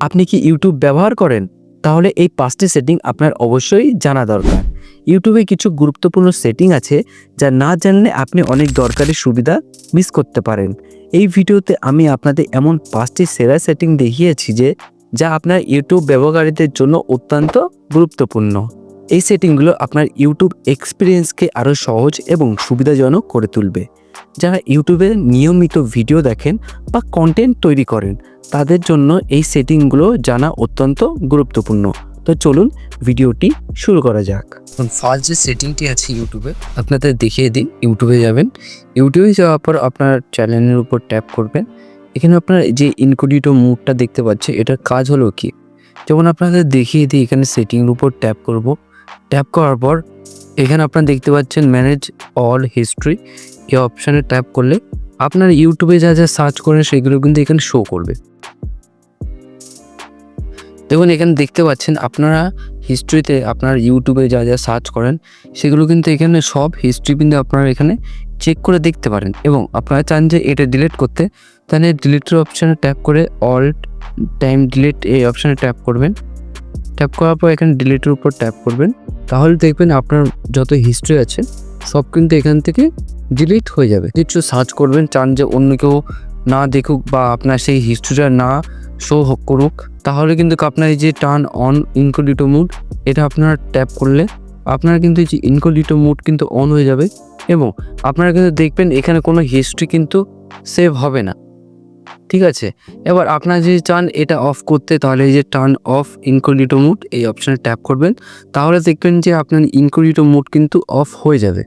আপনি কি ইউটিউব ব্যবহার করেন? তাহলে এই পাঁচটি সেটিং আপনার অবশ্যই জানা দরকার। ইউটিউবে কিছু গুরুত্বপূর্ণ সেটিং আছে যা না জানলে আপনি অনেক দরকারি সুবিধা মিস করতে পারেন। এই ভিডিওতে আমি আপনাদের এমন পাঁচটি সেরা সেটিং দেখিয়েছি যে, যা আপনার ইউটিউব ব্যবহারকারীদের জন্য অত্যন্ত গুরুত্বপূর্ণ। এই সেটিংগুলো আপনার ইউটিউব এক্সপিরিয়েন্সকে আরও সহজ এবং সুবিধাজনক করে তুলবে। যারা ইউটিউবে নিয়মিত ভিডিও দেখেন বা কন্টেন্ট তৈরি করেন, তাদের জন্য এই সেটিংগুলো জানা অত্যন্ত গুরুত্বপূর্ণ। তো চলুন ভিডিওটি শুরু করা যাক। ফার্স্ট যে সেটিংটি আছে ইউটিউবে আপনাদের দেখিয়ে দিই। ইউটিউবে যাবেন। ইউটিউবে যাওয়ার পর আপনার চ্যানেলের উপর ট্যাপ করবেন। এখানে আপনার যে ইনকোডিটো মুডটা দেখতে পাচ্ছে, এটার কাজ হলো কি? যেমন আপনাদের দেখিয়ে দিই, এখানে সেটিংয়ের উপর ট্যাপ করব। ট্যাপ করার পর এখানে আপনারা দেখতে পাচ্ছেন ম্যানেজ অল হিস্ট্রি এই অপশানে ট্যাপ করলে আপনার ইউটিউবে যা যা সার্চ করেন সেগুলো কিন্তু এখানে শো করবে। দেখুন, এখানে দেখতে পাচ্ছেন আপনারা হিস্ট্রিতে আপনার ইউটিউবে যা যা সার্চ করেন সেগুলো কিন্তু এখানে সব হিস্ট্রি কিন্তু আপনারা এখানে চেক করে দেখতে পারেন এবং আপনারা চান যে এটা ডিলিট করতে, তাহলে ডিলিটের অপশানে ট্যাপ করে অল টাইম ডিলিট এই অপশানে ট্যাপ করবেন। ট্যাপ করার পর এখানে ডিলিটের উপর ট্যাপ করবেন। তাহলে দেখবেন আপনার যত হিস্ট্রি আছে, সব কিন্তু এখান থেকে ডিলিট হয়ে যাবে। কিছু সার্চ করবেন, চান যে অন্য কেউ না দেখুক বা আপনার সেই হিস্ট্রিটা না শো হোক করুক, তাহলে কিন্তু আপনার এই যে টার্ন অন ইনকোলিটো মুড এটা আপনার ট্যাপ করলে আপনার কিন্তু এই যে ইনকোলিটো মুড কিন্তু অন হয়ে যাবে এবং আপনারা কিন্তু দেখবেন এখানে কোনো হিস্ট্রি কিন্তু সেভ হবে না। ঠিক আছে? এবার আপনারা যদি চান এটা অফ করতে, তাহলে এই যে টার্ন অফ ইনকোডিটো মুড এই অপশানে ট্যাপ করবেন। তাহলে দেখবেন যে আপনার ইনকোডিটো মুড কিন্তু অফ হয়ে যাবে।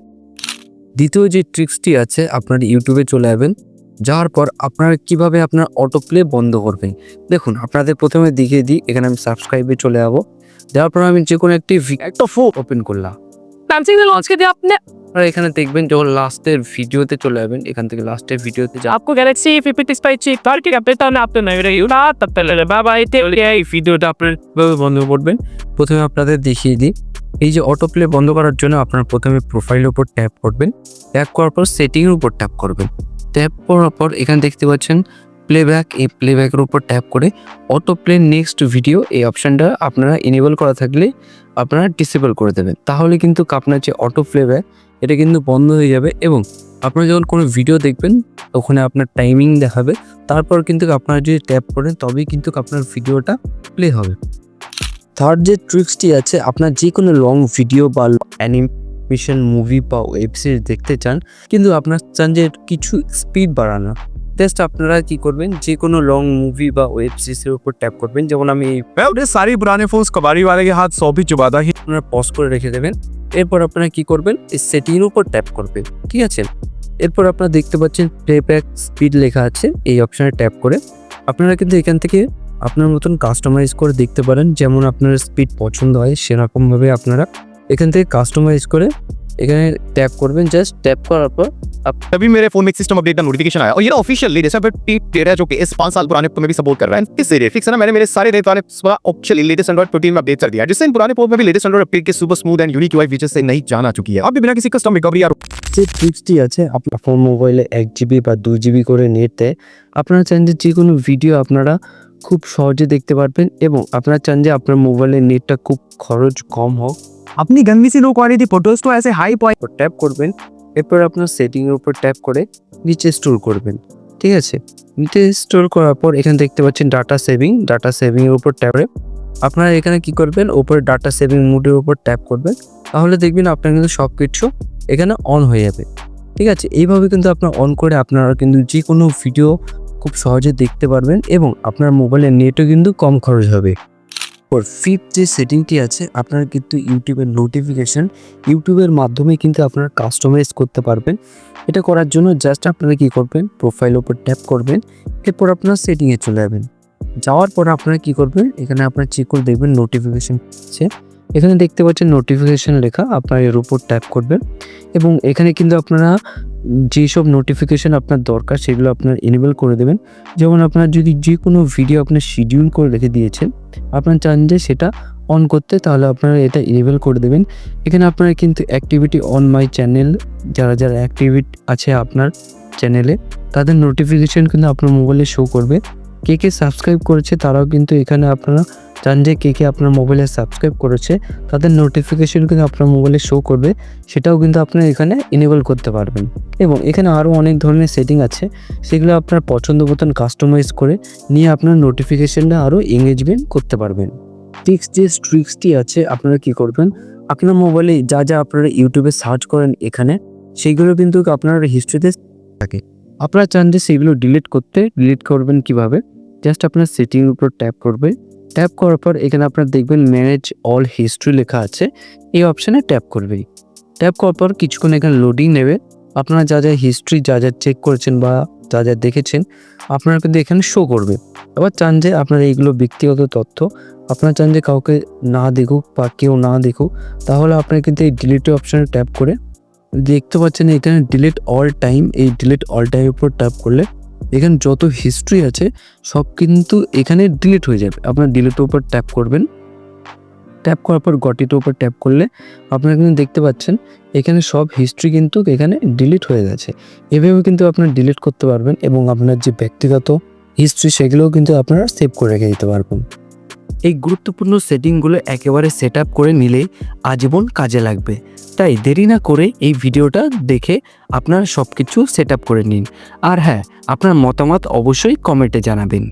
দ্বিতীয় যে ট্রিক্সটি আছে, আপনার ইউটিউবে চলে যাবেন যাওয়ার পর আপনারা কীভাবে আপনার অটো প্লে বন্ধ করবেন? দেখুন, আপনাদের প্রথমে দিকে দিই, এখানে আমি সাবস্ক্রাইবে চলে যাব। যাওয়ার পর আমি যে কোনো একটি একটা ফো ওপেন করলাম। স্যামসাং লঞ্চকে দিয়ে আপনি আপনারা এখানে দেখবেন যখন লাস্টের ভিডিওতে চলে যাবেন এখান থেকে লাস্টের ভিডিওতে যা আপকো গ্যালাক্সি ফিফটি সিক্স পাইছি তার কি আপনি তাহলে আপনার নাই এটা তা তাহলে বাবা এতে এই ভিডিওটা আপনার বন্ধ করবেন প্রথমে আপনাদের দেখিয়ে দিই এই যে অটো প্লে বন্ধ করার জন্য আপনারা প্রথমে প্রোফাইলের উপর ট্যাপ করবেন। ট্যাপ করার পর সেটিংয়ের উপর ট্যাপ করবেন। ট্যাপ করার পর এখানে দেখতে পাচ্ছেন প্লেব্যাক এই প্লেব্যাকের উপর ট্যাপ করে অটো প্লে নেক্সট ভিডিও এই অপশানটা আপনারা এনেবল করা থাকলে আপনারা ডিসেবল করে দেবেন। তাহলে কিন্তু আপনার যে অটো প্লেব্যাক এটা কিন্তু বন্ধ হয়ে যাবে এবং আপনারা যখন কোনো ভিডিও দেখবেন ওখানে আপনার টাইমিং দেখাবে তারপর কিন্তু আপনারা যদি ট্যাপ করেন তবেই কিন্তু আপনার ভিডিওটা প্লে হবে। থার্ড যে ট্রিক্সটি আছে আপনার যে কোনো লং ভিডিও বা অ্যানিমেশন মুভি বা ওয়েব সিরিজ দেখতে চান কিন্তু আপনার চান যে কিছু স্পিড বাড়ানো। জাস্ট আপনারা কি করবেন? যে কোনো লং মুভি বা ওয়েব সিরিজের উপর ট্যাপ করবেন। যেমন আমি সারি পুরানে ফোন কবারি ওয়ালে হাত সবই চুবাদা। আপনারা পজ করে রেখে দেবেন। এরপর আপনারা কি করবেন? এই সেটিংয়ের উপর ট্যাপ করবেন, ঠিক আছে? এরপর আপনারা দেখতে পাচ্ছেন প্লেব্যাক স্পিড লেখা আছে, এই অপশানে ট্যাপ করে। আপনারা কিন্তু এখান থেকে আপনার মতন কাস্টমাইজ করে দেখতে পারেন, যেমন আপনার স্পিড পছন্দ হয়, সেরকমভাবে আপনারা এখান থেকে কাস্টমাইজ করে এখানে ট্যাপ করবেন জাস্ট ট্যাপ করার পর तभी मेरे फोन में एक सिस्टम अपडेट का नोटिफिकेशन आया और ये ऑफिशियल लेटेस्ट अपडेट दे रहा है जो कि इस पांच साल पुराने में भी सपोर्ट कर रहा है किस जरिए फिक्स है ना मैंने मेरे सारे पुराने ऑफिशियल लेटेस्ट एंड्रॉइड प्रोटीन में अपडेट कर दिया है, जिससे इन पुराने फोन में भी लेटेस्ट एंड्रॉइड अपडेट के super smooth and unique UI feature से नहीं जान आ चुकी है अब भी बिना किसी कस्टम रिकवरी या যে ট্রিক্সটি আছে আপনার ফোন মোবাইলে এক জিবি বা দু জিবি করে নেট দেয় আপনারা চান যে যে কোনো ভিডিও আপনারা খুব সহজে দেখতে পারবেন এবং আপনারা চান যে আপনার মোবাইলের নেটটা খুব খরচ কম হোক আপনি গনভিসি লো কোয়ালিটি ফটোস তো এসে হাই পয়েন্ট ট্যাপ করবেন, এরপর আপনার সেটিংয়ের উপর ট্যাপ করে নিচে স্টোর করবেন, ঠিক আছে? নিচে স্টোর করার পর এখানে দেখতে পাচ্ছেন ডাটা সেভিং ডাটা সেভিংয়ের উপর ট্যাপ করে আপনারা এখানে কি করবেন, উপরে ডাটা সেভিং মুডের উপর ট্যাপ করবেন, তাহলে দেখবেন আপনার কিন্তু সব কিছু এখানে অন হয়ে যাবে, ঠিক আছে? এইভাবে কিন্তু আপনার অন করে আপনারা কিন্তু যে কোনো ভিডিও খুব সহজে দেখতে পারবেন এবং আপনার মোবাইলের নেটও কিন্তু কম খরচ হবে। ওর ফিফথ যে সেটিংটি আছে, আপনার কিন্তু ইউটিউবের নোটিফিকেশান ইউটিউবের মাধ্যমে কিন্তু আপনারা কাস্টমাইজ করতে পারবেন। এটা করার জন্য জাস্ট আপনারা কী করবেন প্রোফাইল ওপর ট্যাপ করবেন, এরপর আপনার সেটিংয়ে চলে যাবেন। যাওয়ার পর আপনারা কী করবেন, এখানে আপনার চেক করে দেখবেন নোটিফিকেশান আছে। এখানে দেখতে পাচ্ছেন নোটিফিকেশান লেখা, আপনার এর উপর ট্যাপ করবেন। এবং এখানে কিন্তু আপনারা যেসব নোটিফিকেশান আপনার দরকার সেগুলো আপনার এনেবল করে দেবেন। যেমন আপনার যদি যে কোনো ভিডিও আপনার শিডিউল করে রেখে দিয়েছেন, আপনার চান যে সেটা অন করতে তাহলে আপনারা এটা ইনেবল করে দেবেন। এখানে আপনারা কিন্তু অ্যাক্টিভিটি অন মাই চ্যানেল যারা যারা অ্যাক্টিভিটি আছে আপনার চ্যানেলে তাদের নোটিফিকেশান কিন্তু আপনার মোবাইলে শো করবে। কে কে সাবস্ক্রাইব করেছে তারাও কিন্তু এখানে আপনারা চান যে কে কে আপনার মোবাইলে সাবস্ক্রাইব করেছে, তাদের নোটিফিকেশন কিন্তু আপনার মোবাইলে শো করবে, সেটাও কিন্তু আপনারা এখানে ইনেবল করতে পারবেন। এবং এখানে আরও অনেক ধরনের সেটিং আছে, সেগুলো আপনার পছন্দ মতন কাস্টমাইজ করে নিয়ে আপনার নোটিফিকেশনটা আরও এঙ্গেজমেন্ট করতে পারবেন। টিক্স যে ট্রিক্সটি আছে, আপনারা কি করবেন? আপনার মোবাইলে যা যা আপনারা ইউটিউবে সার্চ করেন এখানে সেইগুলো কিন্তু আপনার হিস্ট্রিতে থাকে। আপনারা চান যে সেগুলো ডিলিট করতে ডিলিট করবেন কীভাবে? জাস্ট আপনার সেটিংয়ের উপর ট্যাপ করবে। ট্যাপ করার পর এখানে আপনারা দেখবেন ম্যানেজ অল হিস্ট্রি লেখা আছে। এই অপশানে ট্যাপ করবে ট্যাপ করার পর কিছুক্ষণ এখানে লোডিং নেবে। আপনারা যা যা হিস্ট্রি যা যা চেক করেছেন বা যা যা দেখেছেন, আপনারা কিন্তু এখানে শো করবে। আবার চান যে আপনারা এইগুলো ব্যক্তিগত তথ্য, আপনারা চান যে কাউকে না দেখুক বা কেউ না দেখুক, তাহলে আপনারা কিন্তু এই ডিলিট অপশানে ট্যাপ করে দেখতে পাচ্ছেন এখানে ডিলিট অল টাইম এই ডিলিট অল টাইমের উপর ট্যাপ করলে এখানে যত হিস্ট্রি আছে, সব কিন্তু এখানে ডিলিট হয়ে যাবে। আপনার ডিলিটের উপর ট্যাপ করবেন। ট্যাপ করার পর গটিটার উপর ট্যাপ করলে আপনারা কিন্তু দেখতে পাচ্ছেন, এখানে সব হিস্ট্রি কিন্তু এখানে ডিলিট হয়ে গেছে। এভাবে কিন্তু আপনার ডিলিট করতে পারবেন এবং আপনার যে ব্যক্তিগত হিস্ট্রি সেগুলোও কিন্তু আপনারা সেভ করে রেখে দিতে পারবেন। এই গুরুত্বপূর্ণ সেটিংগুলো একেবারে সেট করে নিলেই আজীবন কাজে লাগবে। তাই দেরি না করে এই ভিডিওটা দেখে আপনারা সব কিছু সেট করে নিন। আর হ্যাঁ আপনার মতামত অবশ্যই কমেন্টে জানাবেন।